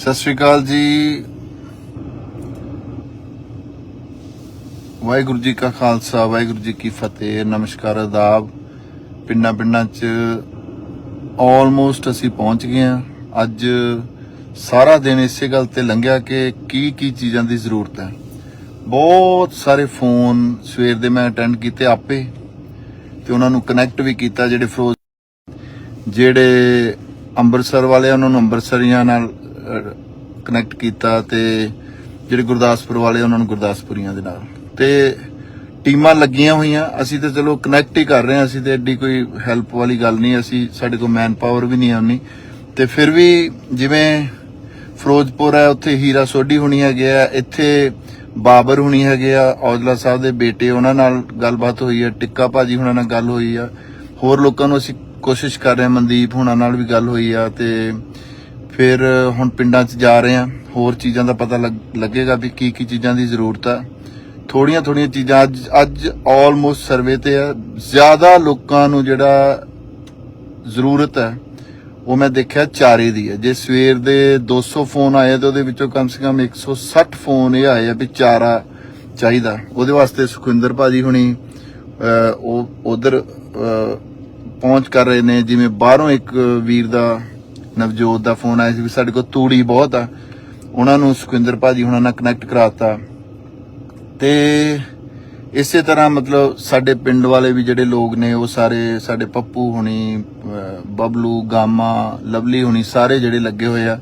ਸਤਿ ਸ਼੍ਰੀ ਅਕਾਲ ਜੀ। ਵਾਹਿਗੁਰੂ ਜੀ ਕਾ ਖਾਲਸਾ, ਵਾਹਿਗੁਰੂ ਜੀ ਕੀ ਫਤਿਹ, ਨਮਸਕਾਰ ਆਦਾਬ ਪਿੰਡਾਂ ਪਿੰਡਾਂ 'ਚ ਆਲਮੋਸਟ ਅਸੀਂ ਪਹੁੰਚ ਗਏ ਹਾਂ। ਅੱਜ ਸਾਰਾ ਦਿਨ ਇਸੇ ਗੱਲ ਤੇ ਲੰਘਿਆ ਕਿ ਕੀ ਕੀ ਚੀਜ਼ਾਂ ਦੀ ਜ਼ਰੂਰਤ ਹੈ। ਬਹੁਤ ਸਾਰੇ ਫੋਨ ਸਵੇਰ ਦੇ ਮੈਂ ਅਟੈਂਡ ਕੀਤੇ ਆਪੇ ਤੇ ਉਹਨਾਂ ਨੂੰ ਕਨੈਕਟ ਵੀ ਕੀਤਾ ਜਿਹੜੇ ਫਰੋਜ਼ ਜਿਹੜੇ ਅੰਮ੍ਰਿਤਸਰ ਵਾਲੇ ਉਹਨਾਂ ਨੂੰ ਅੰਮ੍ਰਿਤਸਰੀਆਂ ਨਾਲ ਕਨੈਕਟ ਕੀਤਾ ਤੇ ਜਿਹੜੇ ਗੁਰਦਾਸਪੁਰ ਵਾਲੇ ਉਹਨਾਂ ਨੂੰ ਗੁਰਦਾਸਪੁਰੀਆਂ ਦੇ ਨਾਲ। ਤੇ ਟੀਮਾਂ ਲੱਗੀਆਂ ਹੋਈਆਂ, ਅਸੀਂ ਤੇ ਚਲੋ ਕਨੈਕਟ ਹੀ ਕਰ ਰਹੇ ਹਾਂ, ਅਸੀਂ ਤੇ ਐਡੀ ਕੋਈ ਹੈਲਪ ਵਾਲੀ ਗੱਲ ਨਹੀਂ, ਅਸੀਂ ਸਾਡੇ ਕੋਲ ਮੈਨ ਪਾਵਰ ਵੀ ਨਹੀਂ ਆਉਣੀ ਤੇ ਫਿਰ ਵੀ ਜਿਵੇਂ ਫਿਰੋਜ਼ਪੁਰ ਹੈ, ਉੱਥੇ ਹੀਰਾ ਸੋਢੀ ਹੁਣੀ ਹੈਗੇ ਆ, ਇੱਥੇ ਬਾਬਰ ਹੁਣੀ ਹੈਗੇ ਆ, ਔਜਲਾ ਸਾਹਿਬ ਦੇ ਬੇਟੇ ਉਹਨਾਂ ਨਾਲ ਗੱਲਬਾਤ ਹੋਈ ਹੈ ਟਿੱਕਾ ਭਾਜੀ ਹੁਣਾਂ ਨਾਲ ਗੱਲ ਹੋਈ ਆ। ਹੋਰ ਲੋਕਾਂ ਨੂੰ ਅਸੀਂ ਕੋਸ਼ਿਸ਼ ਕਰ ਰਹੇ ਹਾਂ, ਮਨਦੀਪ ਹੁਣਾਂ ਨਾਲ ਵੀ ਗੱਲ ਹੋਈ ਆ ਤੇ ਫਿਰ ਹੁਣ ਪਿੰਡਾਂ 'ਚ ਜਾ ਰਹੇ ਹਾਂ। ਹੋਰ ਚੀਜ਼ਾਂ ਦਾ ਪਤਾ ਲੱਗ- ਲੱਗੇਗਾ ਵੀ ਕੀ ਕੀ ਚੀਜ਼ਾਂ ਦੀ ਜ਼ਰੂਰਤ ਆ। ਥੋੜੀਆਂ ਥੋੜੀਆਂ ਚੀਜ਼ਾਂ ਅੱਜ ਅੱਜ ਆਲਮੋਸਟ ਸਰਵੇ ਤੇ ਆ। ਜ਼ਿਆਦਾ ਲੋਕਾਂ ਨੂੰ ਜਿਹੜਾ ਜ਼ਰੂਰਤ ਹੈ, ਉਹ ਮੈਂ ਦੇਖਿਆ ਚਾਰੇ ਦੀ ਹੈ। ਜੇ ਸਵੇਰ ਦੇ 200 ਫੋਨ ਆਏ ਤੇ ਉਹਦੇ ਵਿੱਚੋਂ ਕਮ ਸੇ ਕਮ 160 ਫੋਨ ਇਹ ਆਏ ਆ ਵੀ ਚਾਰਾ ਚਾਹੀਦਾ। ਉਹਦੇ ਵਾਸਤੇ ਸੁਖਿੰਦਰ ਭਾਜੀ ਹੁਣੀ ਉਹ ਉਧਰ ਪਹੁੰਚ ਕਰ ਰਹੇ ਨੇ। ਜਿਵੇਂ ਬਾਹਰੋਂ ਇੱਕ ਵੀਰ ਦਾ ਨਵਜੋਤ ਦਾ ਫੋਨ ਆਇਆ ਸੀ ਵੀ ਸਾਡੇ ਕੋਲ ਤੂੜੀ ਬਹੁਤ ਆ। ਉਹਨਾਂ ਨੂੰ ਸੁਖਿੰਦਰ ਭਾਜੀ ਹੁਣਾਂ ਨਾਲ ਕਨੈਕਟ ਕਰਾਤਾ। ਤੇ ਇਸੇ ਤਰ੍ਹਾਂ ਮਤਲਬ ਸਾਡੇ ਪਿੰਡ ਵਾਲੇ ਵੀ ਜਿਹੜੇ ਲੋਕ ਨੇ, ਉਹ ਸਾਰੇ ਸਾਡੇ ਪੱਪੂ ਹੁਣੀ ਬਬਲੂ, ਗਾਮਾ, ਲਵਲੀ ਹੁਣੀ ਸਾਰੇ ਜਿਹੜੇ ਲੱਗੇ ਹੋਏ ਆ,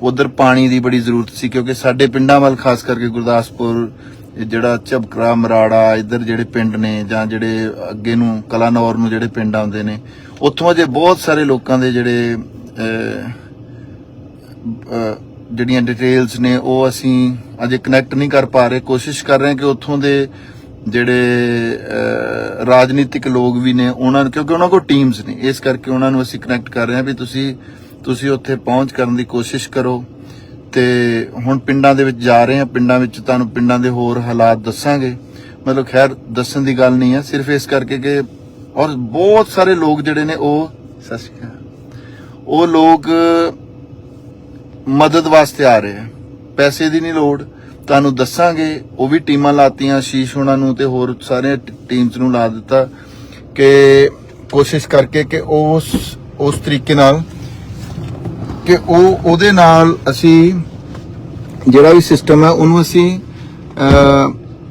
ਉਧਰ ਪਾਣੀ ਦੀ ਬੜੀ ਜ਼ਰੂਰਤ ਸੀ ਕਿਉਂਕਿ ਸਾਡੇ ਪਿੰਡਾਂ ਵੱਲ ਖਾਸ ਕਰਕੇ ਗੁਰਦਾਸਪੁਰ ਜਿਹੜਾ ਝਬਕਰਾ, ਮਰਾੜਾ, ਇੱਧਰ ਜਿਹੜੇ ਪਿੰਡ ਨੇ ਜਾਂ ਜਿਹੜੇ ਅੱਗੇ ਨੂੰ ਕਲਾਨੌਰ ਨੂੰ ਜਿਹੜੇ ਪਿੰਡ ਆਉਂਦੇ ਨੇ, ਉੱਥੋਂ ਅਜੇ ਬਹੁਤ ਸਾਰੇ ਲੋਕਾਂ ਦੇ ਜਿਹੜੇ ਜਿਹੜੀਆਂ ਡਿਟੇਲਸ ਨੇ, ਉਹ ਅਸੀਂ ਅਜੇ ਕਨੈਕਟ ਨਹੀਂ ਕਰ ਪਾ ਰਹੇ। ਕੋਸ਼ਿਸ਼ ਕਰ ਰਹੇ ਕਿ ਉੱਥੋਂ ਦੇ ਜਿਹੜੇ ਰਾਜਨੀਤਿਕ ਲੋਕ ਵੀ ਨੇ, ਉਹਨਾਂ ਨੂੰ, ਕਿਉਂਕਿ ਉਹਨਾਂ ਕੋਲ ਟੀਮਸ ਨੇ। ਇਸ ਕਰਕੇ ਉਹਨਾਂ ਨੂੰ ਅਸੀਂ ਕਨੈਕਟ ਕਰ ਰਹੇ ਹਾਂ ਵੀ ਤੁਸੀਂ ਤੁਸੀਂ ਉੱਥੇ ਪਹੁੰਚ ਕਰਨ ਦੀ ਕੋਸ਼ਿਸ਼ ਕਰੋ। ਤੇ ਹੁਣ ਪਿੰਡਾਂ ਦੇ ਵਿੱਚ ਜਾ ਰਹੇ ਹਾਂ। ਪਿੰਡਾਂ ਵਿੱਚ ਤੁਹਾਨੂੰ ਪਿੰਡਾਂ ਦੇ ਹੋਰ ਹਾਲਾਤ ਦੱਸਾਂਗੇ। ਮਤਲਬ ਖੈਰ, ਦੱਸਣ ਦੀ ਗੱਲ ਨਹੀਂ ਹੈ। ਸਿਰਫ ਇਸ ਕਰਕੇ ਕਿ ਔਰ ਬਹੁਤ ਸਾਰੇ ਲੋਕ ਜਿਹੜੇ ਨੇ, ਉਹ ਸਤਿ ਸ਼੍ਰੀ ਅਕਾਲ। ਉਹ ਲੋਕ ਮਦਦ ਵਾਸਤੇ ਆ ਰਹੇ ਆ। ਪੈਸੇ ਦੀ ਨਹੀਂ ਲੋੜ। ਤੁਹਾਨੂੰ ਦੱਸਾਂਗੇ, ਉਹ ਵੀ ਟੀਮਾਂ ਲਾਤੀਆਂ, ਸ਼ੀਸ਼ ਉਹਨਾਂ ਨੂੰ ਤੇ ਹੋਰ ਸਾਰੇ ਟੀਮਸ ਨੂੰ ਲਾ ਦਿੱਤਾ ਕਿ ਕੋਸ਼ਿਸ਼ ਕਰਕੇ ਕਿ ਉਸ ਉਸ ਤਰੀਕੇ ਨਾਲ ਕਿ ਉਹ, ਉਹਦੇ ਨਾਲ ਅਸੀਂ ਜਿਹੜਾ ਵੀ ਸਿਸਟਮ ਹੈ, ਉਹਨੂੰ ਅਸੀਂ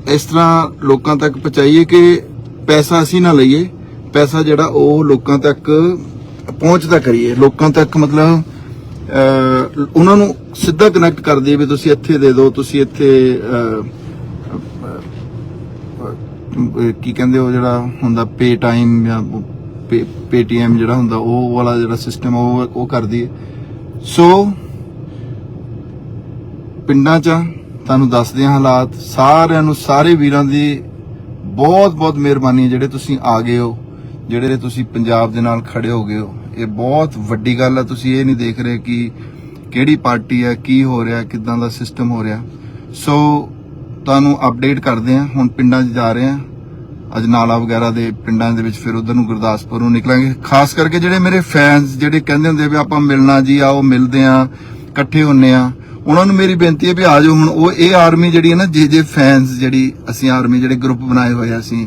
ਇਸ ਤਰ੍ਹਾਂ ਲੋਕਾਂ ਤੱਕ ਪਹੁੰਚਾਈਏ ਕਿ ਪੈਸਾ ਅਸੀਂ ਨਾ ਲਈਏ। ਪੈਸਾ ਜਿਹੜਾ ਉਹ ਲੋਕਾਂ ਤੱਕ ਪਹੁੰਚਦਾ ਕਰੀਏ, ਲੋਕਾਂ ਤੱਕ ਮਤਲਬ ਉਹਨਾਂ ਨੂੰ ਸਿੱਧਾ ਕਨੈਕਟ ਕਰ ਦਈਏ ਵੀ ਤੁਸੀਂ ਇੱਥੇ ਦੇ ਦਿਓ, ਤੁਸੀਂ ਇੱਥੇ ਕੀ ਕਹਿੰਦੇ ਹੋ ਜਿਹੜਾ ਹੁੰਦਾ ਪੇ ਟਾਈਮ ਜਾਂ ਪੇਟੀਐਮ ਜਿਹੜਾ ਹੁੰਦਾ, ਉਹ ਵਾਲਾ ਜਿਹੜਾ ਸਿਸਟਮ ਉਹ ਉਹ ਕਰਦੀ ਹੈ ਸੋ ਪਿੰਡਾਂ 'ਚ ਤੁਹਾਨੂੰ ਦੱਸਦੇ ਹਾਂ ਹਾਲਾਤ, ਸਾਰਿਆਂ ਨੂੰ, ਸਾਰੇ ਵੀਰਾਂ ਦੀ ਬਹੁਤ ਬਹੁਤ ਮਿਹਰਬਾਨੀ ਜਿਹੜੇ ਤੁਸੀਂ ਆ ਗਏ ਹੋ। ਜਿਹੜੇ ਤੁਸੀਂ ਪੰਜਾਬ ਦੇ ਨਾਲ ਖੜੇ ਹੋ ਗਏ ਹੋ, ਇਹ ਬਹੁਤ ਵੱਡੀ ਗੱਲ ਹੈ ਤੁਸੀਂ ਇਹ ਨਹੀਂ ਦੇਖ ਰਹੇ ਕਿ ਕਿਹੜੀ ਪਾਰਟੀ ਹੈ ਕੀ ਹੋ ਰਿਹਾ, ਕਿਦਾਂ ਦਾ ਸਿਸਟਮ ਹੋ ਰਿਹਾ। ਸੋ ਤੁਹਾਨੂੰ ਅਪਡੇਟ ਕਰਦੇ ਹਾਂ, ਹੁਣ ਪਿੰਡਾਂ 'ਚ ਜਾ ਰਹੇ ਹਾਂ। ਅੱਜ ਵਗੈਰਾ ਦੇ ਪਿੰਡਾਂ ਦੇ ਵਿੱਚ ਫਿਰ ਉਧਰ ਨੂੰ ਗੁਰਦਾਸਪੁਰ ਨੂੰ ਨਿਕਲਾਂਗੇ। ਖਾਸ ਕਰਕੇ ਜਿਹੜੇ ਮੇਰੇ ਫੈਨਸ ਜਿਹੜੇ ਕਹਿੰਦੇ ਹੁੰਦੇ ਵੀ ਆਪਾਂ ਮਿਲਣਾ ਜੀ, ਆਓ ਮਿਲਦੇ ਆ ਇਕੱਠੇ ਹੁੰਨੇ ਆ ਉਹਨਾਂ ਨੂੰ ਮੇਰੀ ਬੇਨਤੀ ਹੈ ਵੀ ਆ ਜਾਓ ਹੁਣ। ਉਹ ਇਹ ਆਰਮੀ ਜਿਹੜੀ ਹੈ ਨਾ, ਜੇ ਜੇ ਫੈਨਸ ਜਿਹੜੀ, ਅਸੀਂ ਆਰਮੀ ਜਿਹੜੇ ਗਰੁੱਪ ਬਣਾਏ ਹੋਏ ਆ ਅਸੀਂ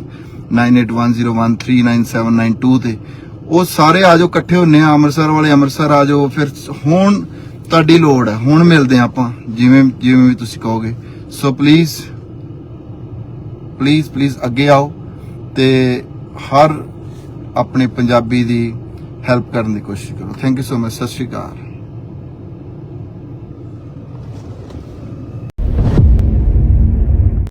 9810139792 ਤੇ ਉਹ ਸਾਰੇ ਆ ਜਾਓ ਇਕੱਠੇ ਹੁੰਨੇ ਆ ਅੰਮ੍ਰਿਤਸਰ ਵਾਲੇ ਅੰਮ੍ਰਿਤਸਰ ਆ ਜਾਓ ਫਿਰ ਹੁਣ ਤੁਹਾਡੀ ਲੋੜ ਹੈ ਹੁਣ ਮਿਲਦੇ ਆ ਆਪਾਂ ਜਿਵੇਂ ਜਿਵੇਂ ਵੀ ਤੁਸੀਂ ਕਹੋਗੇ ਸੋ ਪਲੀਜ਼ ਪਲੀਜ਼ ਪਲੀਜ਼ ਅੱਗੇ ਆਓ ਤੇ ਹਰ ਆਪਣੇ ਪੰਜਾਬੀ ਦੀ ਹੈਲਪ ਕਰਨ ਦੀ ਕੋਸ਼ਿਸ਼ ਕਰੋ ਥੈਂਕ ਯੂ ਸੋ ਮਚ ਸਤਿ ਸ਼੍ਰੀ ਅਕਾਲ